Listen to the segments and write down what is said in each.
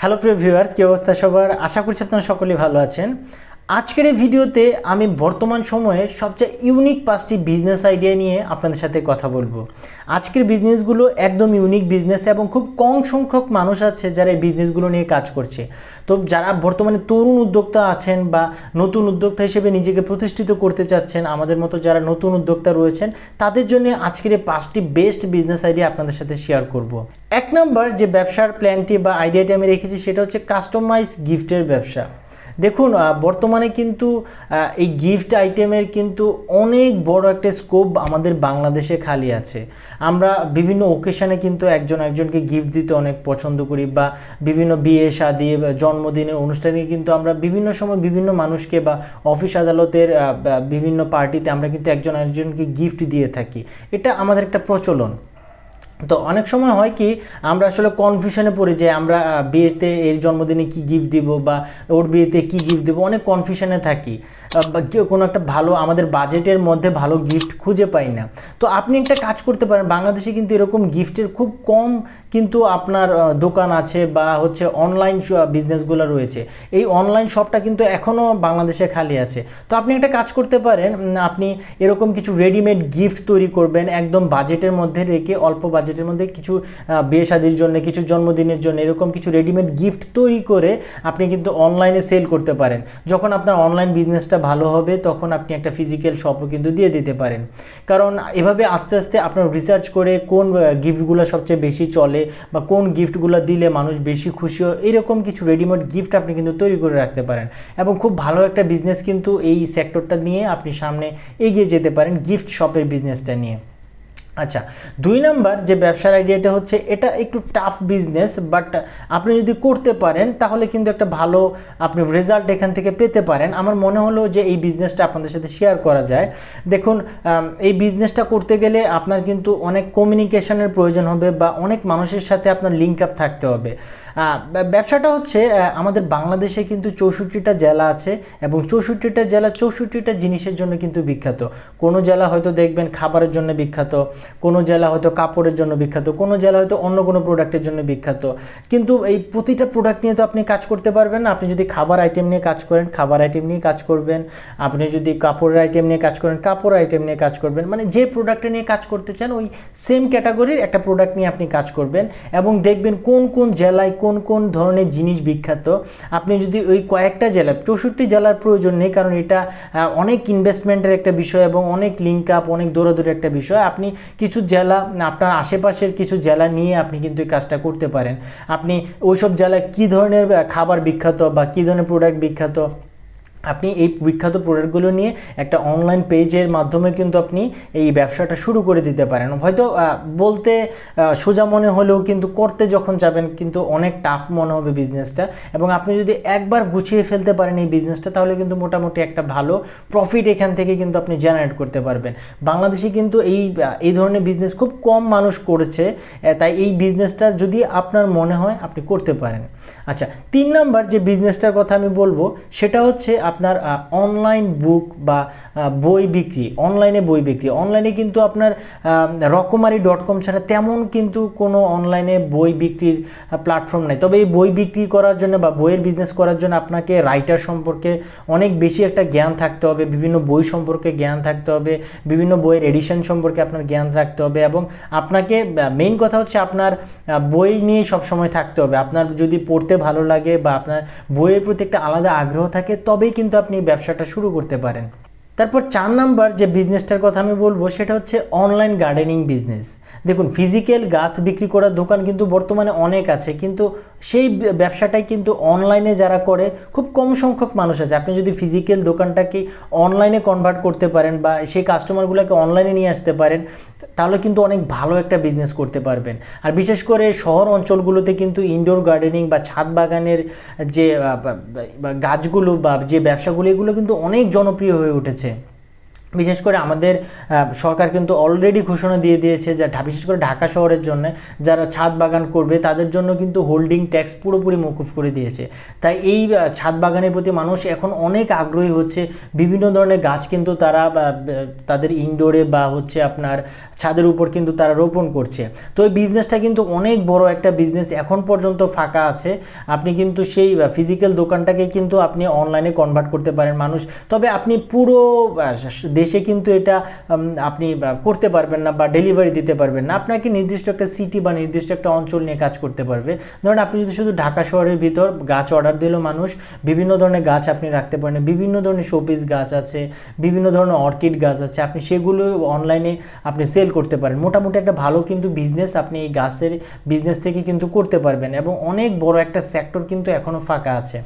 Hello প্রিয় viewers কী অবস্থা সবার? আশা করছি আপনারা সকলেই ভালো আছেন। আজকের ভিডিওতে আমি বর্তমান সময়ে সবচেয়ে ইউনিক পাঁচটি বিজনেস আইডিয়া নিয়ে আপনাদের সাথে কথা বলব। আজকের বিজনেসগুলো একদম ইউনিক বিজনেস এবং খুব কম সংখ্যক মানুষ আছে যারা এই বিজনেসগুলো নিয়ে কাজ করছে। তো যারা বর্তমানে তরুণ উদ্যোক্তা আছেন বা নতুন উদ্যোক্তা হিসেবে নিজেকে প্রতিষ্ঠিত করতে চাচ্ছেন, আমাদের মতো যারা নতুন উদ্যোক্তা রয়েছেন, তাদের জন্য আজকের এই পাঁচটি বেস্ট বিজনেস আইডিয়া আপনাদের সাথে শেয়ার করব। এক নম্বর যে ব্যবসার প্ল্যানটি বা আইডিয়াটি আমি রেখেছি, সেটা হচ্ছে কাস্টমাইজ গিফটের ব্যবসা। দেখুন বর্তমানে কিন্তু এই গিফট আইটেমের কিন্তু অনেক বড় একটা স্কোপ আমাদের বাংলাদেশে খালি আছে। আমরা বিভিন্ন ওকেশনে কিন্তু একজন একজনকে গিফট দিতে অনেক পছন্দ করি বা বিভিন্ন বিয়ে, শাদি জন্মদিনের অনুষ্ঠানে কিন্তু আমরা বিভিন্ন সময় বিভিন্ন মানুষকে বা অফিস আদালতের বিভিন্ন পার্টিতে আমরা কিন্তু একজন একজনকে গিফট দিয়ে থাকি। এটা আমাদের একটা প্রচলন। তো অনেক সময় হয় কি, আমরা আসলে কনফিউশনে পড়ি যে আমরা বিয়েতে এর জন্মদিনে কি গিফট দিব বা ওর বিয়েতে কি গিফট দেবো, অনেক কনফিউশনে থাকি। বা কেউ কোনো একটা ভালো, আমাদের বাজেটের মধ্যে ভালো গিফট খুঁজে পাই না। তো আপনি একটা কাজ করতে পারেন, বাংলাদেশে কিন্তু এরকম গিফটের খুব কম কিন্তু আপনার দোকান আছে বা হচ্ছে অনলাইন বিজনেসগুলো রয়েছে। এই অনলাইন শপটা কিন্তু এখনও বাংলাদেশে খালি আছে। তো আপনি একটা কাজ করতে পারেন আপনি এরকম কিছু রেডিমেড গিফট তৈরি করবেন, একদম বাজেটের মধ্যে রেখে অল্প বাজেটের মধ্যে কিছু বিয়ে শাদির জন্য, কিছু জন্মদিনের জন্য, এরকম কিছু রেডিমেড গিফট তৈরি করে আপনি কিন্তু অনলাইনে সেল করতে পারেন। যখন আপনার অনলাইন বিজনেসটা ভালো হবে, তখন আপনি একটা ফিজিক্যাল শপও কিন্তু দিয়ে দিতে পারেন। কারণ এভাবে আস্তে আস্তে আপনার রিসার্চ করে কোন গিফটগুলো সবচেয়ে বেশি চলে বা কোন গিফটগুলো দিলে মানুষ বেশি খুশি হয়, এরকম কিছু রেডিমেড গিফট আপনি কিন্তু তৈরি করে রাখতে পারেন। এবং খুব ভালো একটা বিজনেস কিন্তু এই সেক্টরটা নিয়ে আপনি সামনে এগিয়ে যেতে পারেন গিফট শপের বিজনেসটা নিয়ে। আচ্ছা দুই নাম্বার যে ব্যবসার আইডিয়াটা হচ্ছে, এটা একটু টাফ বিজনেস বাট আপনি যদি করতে পারেন, তাহলে কিন্তু একটা ভালো আপনি রেজাল্ট এখান থেকে পেতে পারেন। আমার মনে হলো যে এই বিজনেসটা আপনাদের সাথে শেয়ার করা যায়। দেখুন এই বিজনেসটা করতে গেলে আপনার কিন্তু অনেক কমিউনিকেশনের প্রয়োজন হবে, বা অনেক মানুষের সাথে আপনার লিঙ্ক আপ থাকতে হবে। ব্যবসাটা হচ্ছে আমাদের বাংলাদেশে কিন্তু চৌষট্টিটা জেলা আছে এবং চৌষট্টিটা জেলা চৌষট্টিটা জিনিসের জন্য কিন্তু বিখ্যাত। কোনো জেলা হয়তো দেখবেন খাবারের জন্য বিখ্যাত, কোনো জেলা হয়তো কাপড়ের জন্য বিখ্যাত, কোনো জেলা হয়তো অন্য কোনো প্রোডাক্টের জন্য বিখ্যাত। কিন্তু এই প্রতিটা প্রোডাক্ট নিয়ে তো আপনি কাজ করতে পারবেন না। আপনি যদি খাবার আইটেম নিয়ে কাজ করেন, খাবার আইটেম নিয়ে কাজ করবেন। আপনি যদি কাপড়ের আইটেম নিয়ে কাজ করেন কাপড় আইটেম নিয়ে কাজ করবেন। মানে যে প্রোডাক্টটা নিয়ে কাজ করতে চান, ওই সেম ক্যাটাগরির একটা প্রোডাক্ট নিয়ে আপনি কাজ করবেন এবং দেখবেন কোন কোন জেলায় কোন কোন কোন ধরনের জিনিস বিখ্যাত? আপনি যদি ওই কয়েকটা জেলা, চৌষট্টি জেলার প্রয়োজন নেই, কারণ এটা অনেক ইনভেস্টমেন্টের একটা বিষয় এবং অনেক লিঙ্ক আপ অনেক দৌড়াদৌড়ি একটা বিষয়। আপনি কিছু জেলা, আপনার আশেপাশের কিছু জেলা নিয়ে আপনি কিন্তু এই কাজটা করতে পারেন। আপনি ওইসব জেলায় কী ধরনের খাবার বিখ্যাত বা কী ধরনের প্রোডাক্ট বিখ্যাত? আপনি এই বিখ্যাত প্রোডাক্টগুলো নিয়ে একটা অনলাইন পেজের মাধ্যমে কিন্তু আপনি এই ব্যবসাটা শুরু করে দিতে পারেন। হয়তো বলতে সোজা মনে হলেও কিন্তু করতে যখন যাবেন কিন্তু অনেক টাফ মনে হবে বিজনেসটা এবং আপনি যদি একবার গুছিয়ে ফেলতে পারেন এই বিজনেসটা তাহলে কিন্তু মোটামুটি একটা ভালো প্রফিট এখান থেকে কিন্তু আপনি জেনারেট করতে পারবেন। বাংলাদেশে কিন্তু এই এই ধরনের বিজনেস খুব কম মানুষ করেছে তাই এই বিজনেসটা যদি আপনার মনে হয় আপনি করতে পারেন। আচ্ছা তিন নাম্বার যে বিজনেসটার কথা আমি বলব, সেটা হচ্ছে আপনার অনলাইন বুক বা বই বিক্রি অনলাইনে বই বিক্রি। অনলাইনে কিন্তু আপনার রকমারি ডট কম ছাড়া তেমন কিন্তু কোনো অনলাইনে বই বিক্রির প্ল্যাটফর্ম নেই। তবে এই বই বিক্রি করার জন্য বা বইয়ের বিজনেস করার জন্য আপনাকে রাইটার সম্পর্কে অনেক বেশি একটা জ্ঞান থাকতে হবে, বিভিন্ন বই সম্পর্কে জ্ঞান থাকতে হবে, বিভিন্ন বইয়ের এডিশন সম্পর্কে আপনার জ্ঞান থাকতে হবে এবং আপনাকে মেইন কথা হচ্ছে আপনার বই নিয়ে সবসময় থাকতে হবে। আপনার যদি পড়তে ভালো লাগে বা আপনার বইয়ের প্রতি একটা আলাদা আগ্রহ থাকে, তবেই কিন্তু আপনি ব্যবসাটা শুরু করতে পারেন। তারপর চার নাম্বার যে বিজনেসটার কথা আমি বলব, সেটা হচ্ছে অনলাইন গার্ডেনিং বিজনেস দেখুন ফিজিক্যাল গাছ বিক্রি করার দোকান কিন্তু বর্তমানে অনেক আছে, কিন্তু সেই ব্যবসাটাই কিন্তু অনলাইনে যারা করে, খুব কম সংখ্যক মানুষ আছে। আপনি যদি ফিজিক্যাল দোকানটাকে অনলাইনে কনভার্ট করতে পারেন বা সেই কাস্টমারগুলোকে অনলাইনে নিয়ে আসতে পারেন, তাহলে কিন্তু অনেক ভালো একটা বিজনেস করতে পারবেন। আর বিশেষ করে শহর অঞ্চলগুলোতে কিন্তু ইনডোর গার্ডেনিং বা ছাদ বাগানের যে গাছগুলো বা যে ব্যবসাগুলো, এগুলো কিন্তু অনেক জনপ্রিয় হয়ে উঠেছে। বিশেষ করে আমাদের সরকার কিন্তু অলরেডি ঘোষণা দিয়ে দিয়েছে যে বিশেষ করে ঢাকা শহরের জন্য যারা ছাদ বাগান করবে তাদের জন্য কিন্তু হোল্ডিং ট্যাক্স পুরোপুরি মকুফ করে দিয়েছে। তাই এই ছাদ বাগানের প্রতি মানুষ এখন অনেক আগ্রহী হচ্ছে। বিভিন্ন ধরনের গাছ কিন্তু তারা তাদের ইনডোরে বা হচ্ছে আপনার ছাদের উপর কিন্তু তারা রোপণ করছে। তো এই বিজনেসটা কিন্তু অনেক বড় একটা বিজনেস এখন পর্যন্ত ফাঁকা আছে। আপনি কিন্তু সেই ফিজিক্যাল দোকানটাকে কিন্তু আপনি অনলাইনে কনভার্ট করতে পারেন মানুষ। তবে আপনি পুরো দেশে কিন্তু এটা আপনি করতে পারবেন না বা ডেলিভারি দিতে পারবেন না। আপনাকে নির্দিষ্ট একটা সিটি বা নির্দিষ্ট একটা অঞ্চল নিয়ে কাজ করতে পারবে। ধরুন আপনি যদি শুধু ঢাকা শহরের ভিতর গাছ অর্ডার দিল মানুষ, বিভিন্ন ধরনের গাছ আপনি রাখতে পারেন, বিভিন্ন ধরনের শোপিস গাছ আছে, বিভিন্ন ধরনের অর্কিড গাছ আছে, আপনি সেগুলো অনলাইনে আপনি সেল করতে পারেন। মোটামুটি একটা ভালো কিন্তু বিজনেস আপনি এই গাছের বিজনেস থেকে কিন্তু করতে পারবেন এবং অনেক বড় একটা সেক্টর কিন্তু এখনও ফাঁকা আছে।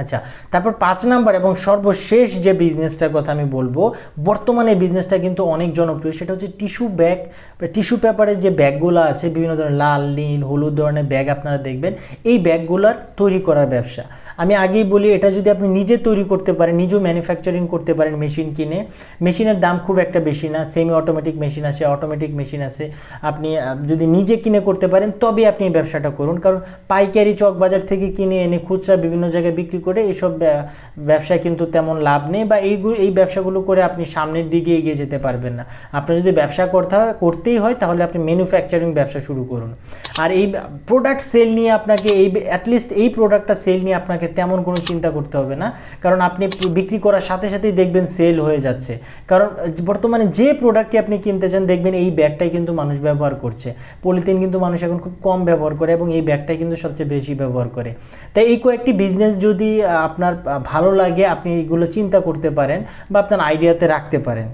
আচ্ছা তারপর পাঁচ নাম্বার এবং সর্বশেষ যে বিজনেসটার কথা আমি বলব, বর্তমানে বিজনেসটা কিন্তু অনেক জনপ্রিয়, সেটা হচ্ছে টিস্যু ব্যাগ টিস্যু পেপারের যে ব্যাগগুলো আছে, বিভিন্ন ধরনের লাল, নীল, হলুদ ধরনের ব্যাগ আপনারা দেখবেন, এই ব্যাগগুলোর তৈরি করার ব্যবসা। আমি আগেই বলি, এটা যদি আপনি নিজে তৈরি করতে পারেন, নিজেও ম্যানুফ্যাকচারিং করতে পারেন মেশিন কিনে মেশিনের দাম খুব একটা বেশি না সেমি অটোমেটিক মেশিন আছে অটোমেটিক মেশিন আছে। আপনি যদি নিজে কিনে করতে পারেন তবে আপনি এই ব্যবসাটা করুন। কারণ পাইকারি চক বাজার থেকে কিনে এনে খুচরা বিভিন্ন জায়গায় বিক্রি করে এইসব ব্যা- ব্যবসায় কিন্তু তেমন লাভ নেই বা এইগুলো এই ব্যবসাগুলো করে আপনি সামনের দিকে এগিয়ে যেতে পারবেন না। আপনার যদি ব্যবসা করতে হয়, করতেই হয়, তাহলে আপনি ম্যানুফ্যাকচারিং ব্যবসা শুরু করুন। আর এই প্রোডাক্ট সেল নিয়ে আপনাকে এই অ্যাটলিস্ট এই প্রোডাক্টটা সেল নিয়ে আপনাকে তেমন কোনো চিন্তা করতে হবে না। কারণ আপনি বিক্রি করার সাথে সাথেই দেখবেন সেল হয়ে যাচ্ছে। কারণ বর্তমানে যে প্রোডাক্টটি আপনি কিনতে চান, দেখবেন এই ব্যাগটাই কিন্তু মানুষ ব্যবহার করছে। পলিথিন কিন্তু মানুষ এখন খুব কম ব্যবহার করে এবং এই ব্যাগটাই কিন্তু সবচেয়ে বেশি ব্যবহার করে। তাই এই কয়েকটি বিজনেস যদি আপনার ভালো লাগে, আপনি এইগুলো চিন্তা করতে পারেন বা আপনার আইডিয়াতে রাখতে পারেন।